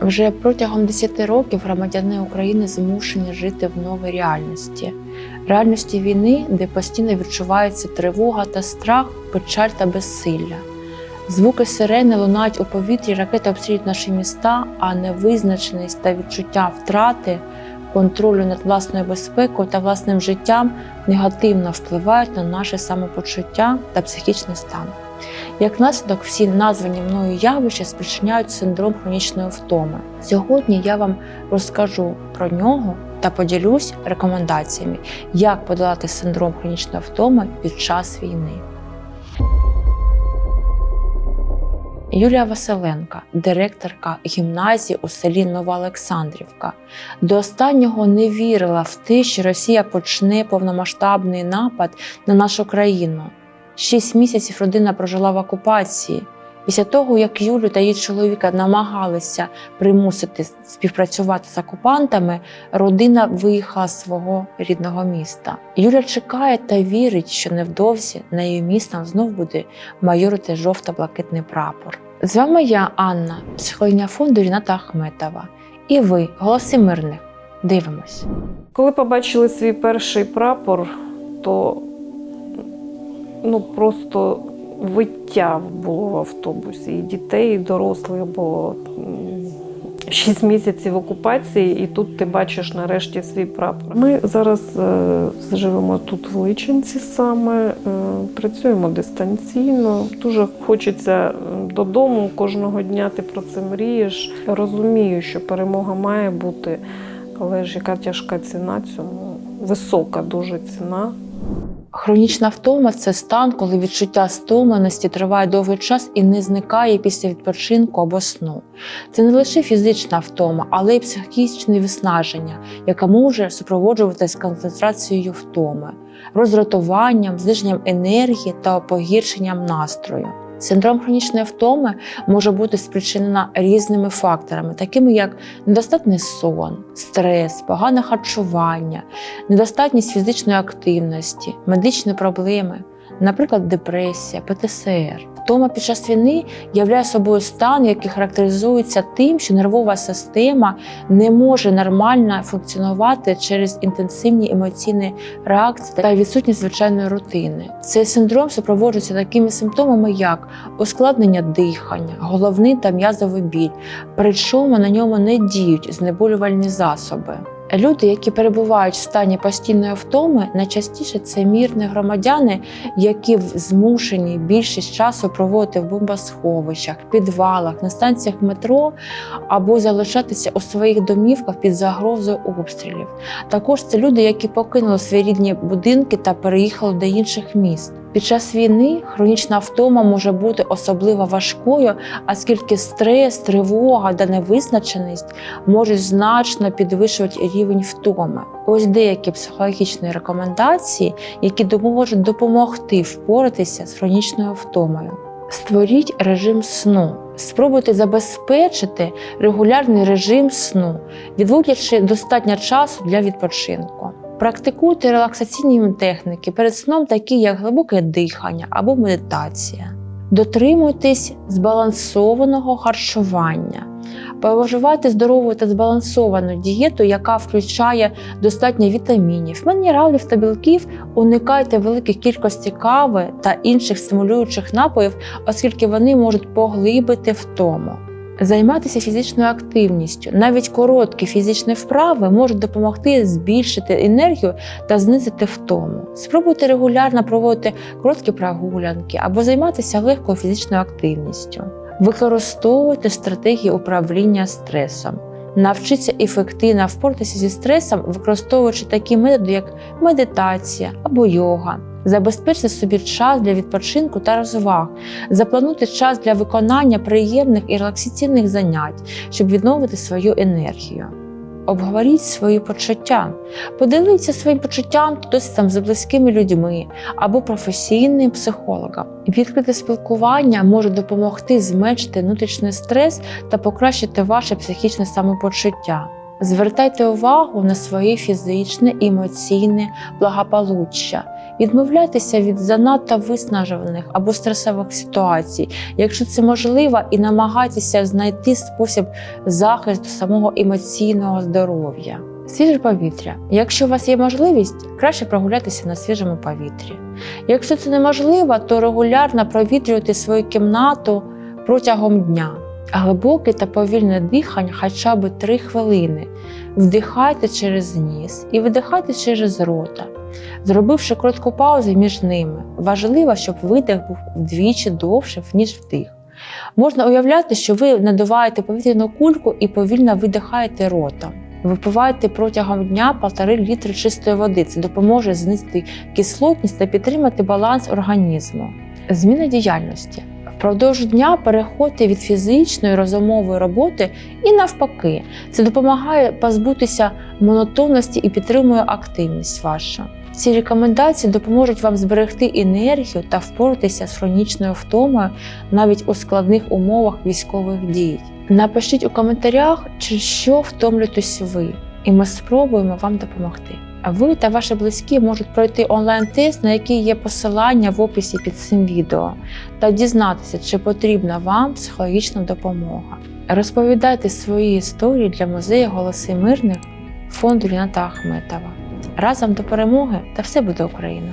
Вже протягом 10 років громадяни України змушені жити в новій реальності, реальності війни, де постійно відчувається тривога та страх, печаль та безсилля. Звуки сирени лунають у повітрі, ракети обстрілюють наші міста, а невизначеність та відчуття втрати контролю над власною безпекою та власним життям негативно впливають на наше самопочуття та психічний стан. Як наслідок, всі названі мною явища спричиняють синдром хронічної втоми. Сьогодні я вам розкажу про нього та поділюсь рекомендаціями, як подолати синдром хронічної втоми під час війни. Юлія Василенка, директорка гімназії у селі Нова Олександрівка, до останнього не вірила в те, що Росія почне повномасштабний напад на нашу країну. Шість місяців родина прожила в окупації. Після того, як Юлю та її чоловіка намагалися примусити співпрацювати з окупантами, родина виїхала з свого рідного міста. Юля чекає та вірить, що невдовзі на її містом знов буде майорити жовто-блакитний прапор. З вами я, Анна, психологиня фонду Ріната Ахметова. І ви, голоси мирних. Дивимось. Коли побачили свій перший прапор, то ну просто виття було в автобусі. І дітей, і дорослих, бо шість місяців окупації, і тут ти бачиш нарешті свій прапор. Ми зараз е, живемо тут в Личинці саме, е, працюємо дистанційно. Дуже хочеться е, додому кожного дня. Ти про це мрієш. Розумію, що перемога має бути, але ж яка тяжка ціна цьому, висока дуже ціна. Хронічна втома це стан, коли відчуття стомленості триває довгий час і не зникає після відпочинку або сну. Це не лише фізична втома, але й психічне виснаження, яке може супроводжуватись концентрацією втоми, роздратуванням, зниженням енергії та погіршенням настрою. Синдром хронічної втоми може бути спричинена різними факторами, такими як недостатний сон, стрес, погане харчування, недостатність фізичної активності, медичні проблеми, наприклад, депресія, ПТСР. Втома під час війни являє собою стан, який характеризується тим, що нервова система не може нормально функціонувати через інтенсивні емоційні реакції та відсутність звичайної рутини. Цей синдром супроводжується такими симптомами, як ускладнення дихання, головний та м'язовий біль, причому на ньому не діють знеболювальні засоби. Люди, які перебувають в стані постійної втоми, найчастіше це мірні громадяни, які змушені більшість часу проводити в бомбосховищах, підвалах, на станціях метро або залишатися у своїх домівках під загрозою обстрілів. Також це люди, які покинули свої рідні будинки та переїхали до інших міст. Під час війни хронічна втома може бути особливо важкою, оскільки стрес, тривога та невизначеність можуть значно підвищувати рівень втоми. Ось деякі психологічні рекомендації, які допоможуть допомогти впоратися з хронічною втомою. Створіть режим сну. Спробуйте забезпечити регулярний режим сну, відводячи достатньо часу для відпочинку. Практикуйте релаксаційні техніки перед сном, такі як глибоке дихання або медитація. Дотримуйтесь збалансованого харчування. Вживайте здорову та збалансовану дієту, яка включає достатньо вітамінів, мінералів та білків. Уникайте великих кількості кави та інших стимулюючих напоїв, оскільки вони можуть поглибити втому. Займатися фізичною активністю, навіть короткі фізичні вправи можуть допомогти збільшити енергію та знизити втому. Спробуйте регулярно проводити короткі прогулянки або займатися легкою фізичною активністю. Використовуйте стратегії управління стресом. Навчіться ефективно впоратися зі стресом, використовуючи такі методи, як медитація або йога. Забезпечте собі час для відпочинку та розваг. Заплануйте час для виконання приємних і релаксаційних занять, щоб відновити свою енергію. Обговоріть свої почуття, поділіться своїм почуттям досвідом з близькими людьми або професійним психологом. Відкрите спілкування може допомогти зменшити внутрішній стрес та покращити ваше психічне самопочуття. Звертайте увагу на своє фізичне емоційне благополуччя. Відмовляйтеся від занадто виснажених або стресових ситуацій, якщо це можливо, і намагайтеся знайти спосіб захисту самого емоційного здоров'я. Свіже повітря. Якщо у вас є можливість, краще прогулятися на свіжому повітрі. Якщо це неможливо, то регулярно провітрюйте свою кімнату протягом дня. Глибоке та повільне дихання хоча б 3 хвилини. Вдихайте через ніс і видихайте через рота, зробивши коротку паузу між ними. Важливо, щоб видих був вдвічі довше, ніж вдих. Можна уявляти, що ви надуваєте повітряну кульку і повільно видихаєте ротом. Випивайте протягом дня 1,5 літри чистої води. Це допоможе знизити кислотність та підтримати баланс організму. Зміна діяльності. Впродовж дня переходьте від фізичної розумової роботи і навпаки. Це допомагає позбутися монотонності і підтримує активність вашу. Ці рекомендації допоможуть вам зберегти енергію та впоратися з хронічною втомою навіть у складних умовах військових дій. Напишіть у коментарях, через що втомлюєтесь ви, і ми спробуємо вам допомогти. Ви та ваші близькі можуть пройти онлайн-тест, на який є посилання в описі під цим відео, та дізнатися, чи потрібна вам психологічна допомога. Розповідайте свої історії для музею Голоси мирних фонду Ріната Ахметова. Разом до перемоги та все буде Україна!